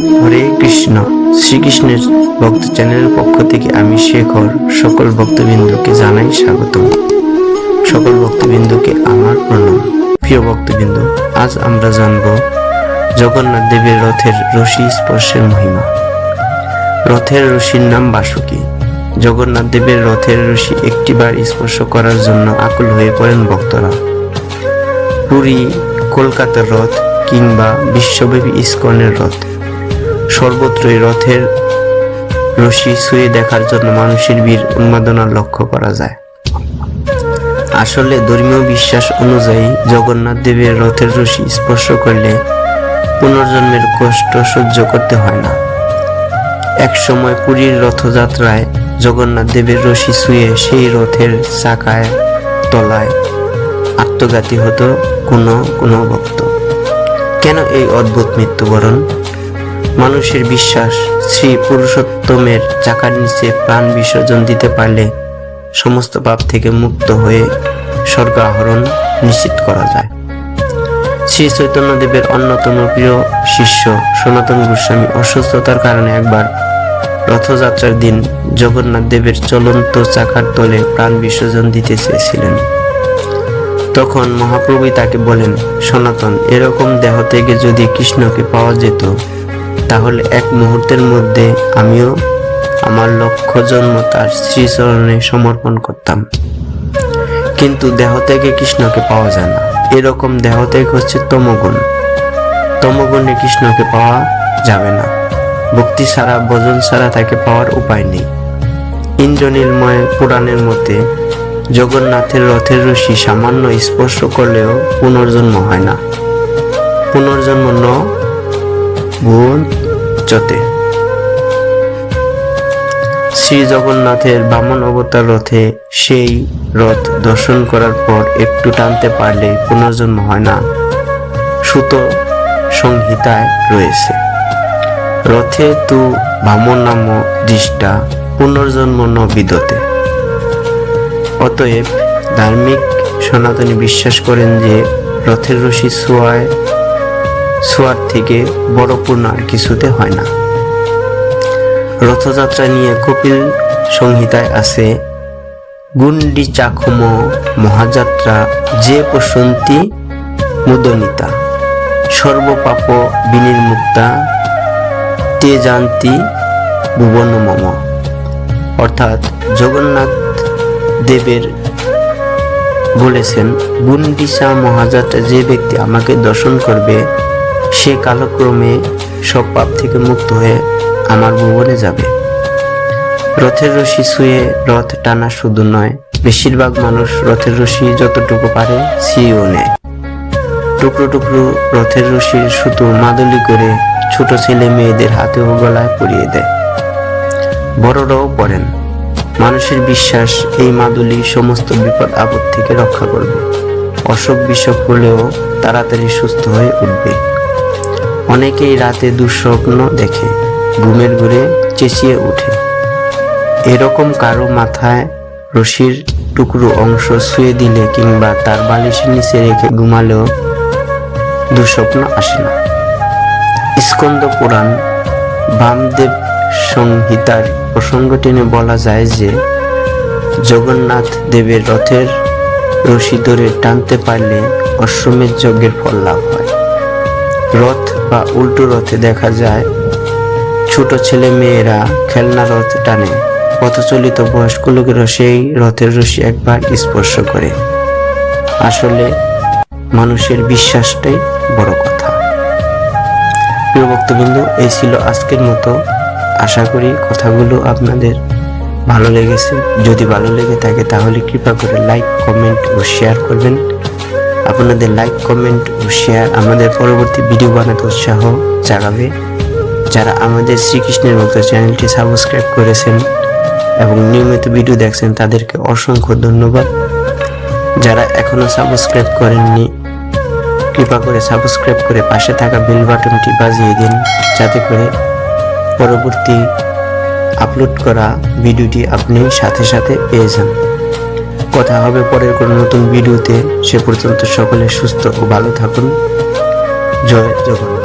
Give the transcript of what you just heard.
হরে কৃষ্ণ। শ্রীকৃষ্ণের ভক্ত চ্যানেলের পক্ষ থেকে আমি শেখর। সকল ভক্তবৃন্দকে জানাই স্বাগত সকল ভক্তবৃন্দকে আমার প্রণাম। প্রিয় ভক্তবৃন্দ, আজ আমরা জানব জগন্নাথ দেবের রথের রশি স্পর্শের মহিমা। রথের রশির নাম বাসুকি। জগন্নাথ দেবের রথের রশি একটিবার স্পর্শ করার জন্য আকুল হয়ে পড়েন ভক্তরা। পুরী, কলকাতার রথ কিংবা বিশ্বব্যাপী ইস্কনের রথ। সর্বত্রই রথের রশি ছুঁয়ে দেখার জন্য মানুষের বীর উন্মাদনা লক্ষ্য করা যায়। আসলে ধর্মীয় বিশ্বাস অনুযায়ী জগন্নাথ দেবের রথের রশি স্পর্শ করলে পুনর্জন্মের কষ্ট সহ্য করতে হয় না। এক সময় পুরীর রথযাত্রায় জগন্নাথ দেবের রশি ছুঁয়ে সেই রথের চাকায়, তলায় আত্মঘাতী হতো কোনো কোনো ভক্ত। কেন এই অদ্ভুত মৃত্যুবরণ? মানুষের বিশ্বাস শ্রী পুরুষোত্তমের চাকার নিচে প্রাণ বিসর্জন দিতে পারলে সমস্ত পাপ থেকে মুক্ত হয়ে স্বর্গ আহরণ নিশ্চিত করা যায়। শ্রী চৈতন্যদেবের অন্যতম প্রিয় শিষ্য সনাতন গোস্বামী অসুস্থতার কারণে একবার রথযাত্রার দিন জগন্নাথ দেবের চলন্ত চাকার তলে প্রাণ বিসর্জন দিতে চেয়েছিলেন। তখন মহাপ্রভু তাকে বলেন, সনাতন, এরকম দেহ থেকে যদি কৃষ্ণকে পাওয়া যেত তাহলে এক মুহূর্তের মধ্যে আমিও আমার লক্ষ্য জন্ম তার শ্রীচরণে সমর্পণ করতাম। কিন্তু দেহ থেকে কৃষ্ণকে পাওয়া যায় না। এরকম দেহ থেকে হচ্ছে তমগুণ। তমগুণে কৃষ্ণকে পাওয়া যাবে না। ভক্তি ছাড়া, ভজন ছাড়া তাকে পাওয়ার উপায় নেই। ইন্দ্রনীলময় পুরাণের মতে, জগন্নাথের রথের রশি সামান্য স্পর্শ করলেও পুনর্জন্ম হয় না। পুনর্জন্ম ন ভুবন চতে শ্রী জগন্নাথের বামন অবতার রথে সেই রথ দর্শন করার পর একটু টানতে পারলে পুনর্জন্ম হয় না। সুত সংহিতায় রয়েছে। রথে তু বামন নাম দৃষ্টা, পুনর্জন্ম ন বিদতে। অতএব ধার্মিক সনাতনী বিশ্বাস করেন যে রথের রশি ছোঁয়ায় ছোঁয়ার থেকে বড় পূর্ণ আর কিছুতে হয় না। রথযাত্রা নিয়ে কপিল সংহিতায় আছে গুন্ডি চাখম মহাযাত্রা যে পশন্তি মুদনিতা, সর্বপাপ বিনির্মুক্তা তে জানতি ভুবন মম। অর্থাৎ জগন্নাথ দেবের বলেছেন গুন্ডিসা মহাযাত্রা যে ব্যক্তি আমাকে দর্শন করবে সে কালক্রমে সব পাপ থেকে মুক্ত হয়ে আমার ভুবনে যাবে। রথের রশি ছুঁয়ে রথ টানা শুধু নয়, বেশিরভাগ মানুষ রথের রশি যতটুকু পারে ছিঁড়েও নেয়। টুকরো টুকরো রথের রশির সুতো মাদলি করে ছোট ছেলে মেয়েদের হাতে ও গলায় পরিয়ে দেয়। বড়রাও পড়েন। মানুষের বিশ্বাস এই মাদুলি সমস্ত বিপদ আপদ থেকে রক্ষা করবে। অসুখ বিসুখ হলেও তাড়াতাড়ি সুস্থ হয়ে উঠবে। অনেকেই রাতে দুঃস্বপ্ন দেখে, ঘুমের ঘুরে চেঁচিয়ে ওঠে। এরকম কারও মাথায় রশির টুকরো অংশ শুয়ে দিলে কিংবা তার বালিশের নিচে রেখে ঘুমালেও দুঃস্বপ্ন আসে না। স্কন্দ পুরাণ বামদেব সংহিতার প্রসঙ্গ টেনে বলা যায় যে, জগন্নাথ দেবের রথের রশি ধরে টানতে পারলে অশ্বমেধ যজ্ঞের ফল লাভ হয়। রথ বা উল্টো রথে দেখা যায়। ছোট ছেলে মেয়েরা খেলনা রথ টানে। পথচলিত বয়স্ক লোকেরও সেই রথের রশি একবার স্পর্শ করে। আসলে মানুষের বিশ্বাসটাই বড় কথা। প্রিয় ভক্তবিন্দু, এই ছিল আজকের মতো। আশা করি কথাগুলো আপনাদের ভালো লেগেছে। যদি ভালো লেগে থাকে তাহলে কৃপা করে লাইক, কমেন্ট ও শেয়ার করবেন। আপনাদের লাইক কমেন্ট ও শেয়ার আমাদের পরবর্তী ভিডিও বানাতে উৎসাহ জাগাবে। যারা আমাদের শ্রীকৃষ্ণের মতো চ্যানেলটি সাবস্ক্রাইব করেছেন এবং নিয়মিত ভিডিও দেখছেন, তাদেরকে অসংখ্য ধন্যবাদ। যারা এখনও সাবস্ক্রাইব করেননি, কৃপা করে সাবস্ক্রাইব করে পাশে থাকা বেল বাটনটি বাজিয়ে দিন, যাতে করে পরবর্তী আপলোড করা ভিডিওটি আপনি সাথে সাথে পেয়ে যান। কথা হবে পরের কোনো নতুন ভিডিওতে। সে পর্যন্ত সকলে সুস্থ ও ভালো থাকুন। জয় জগন্নাথ।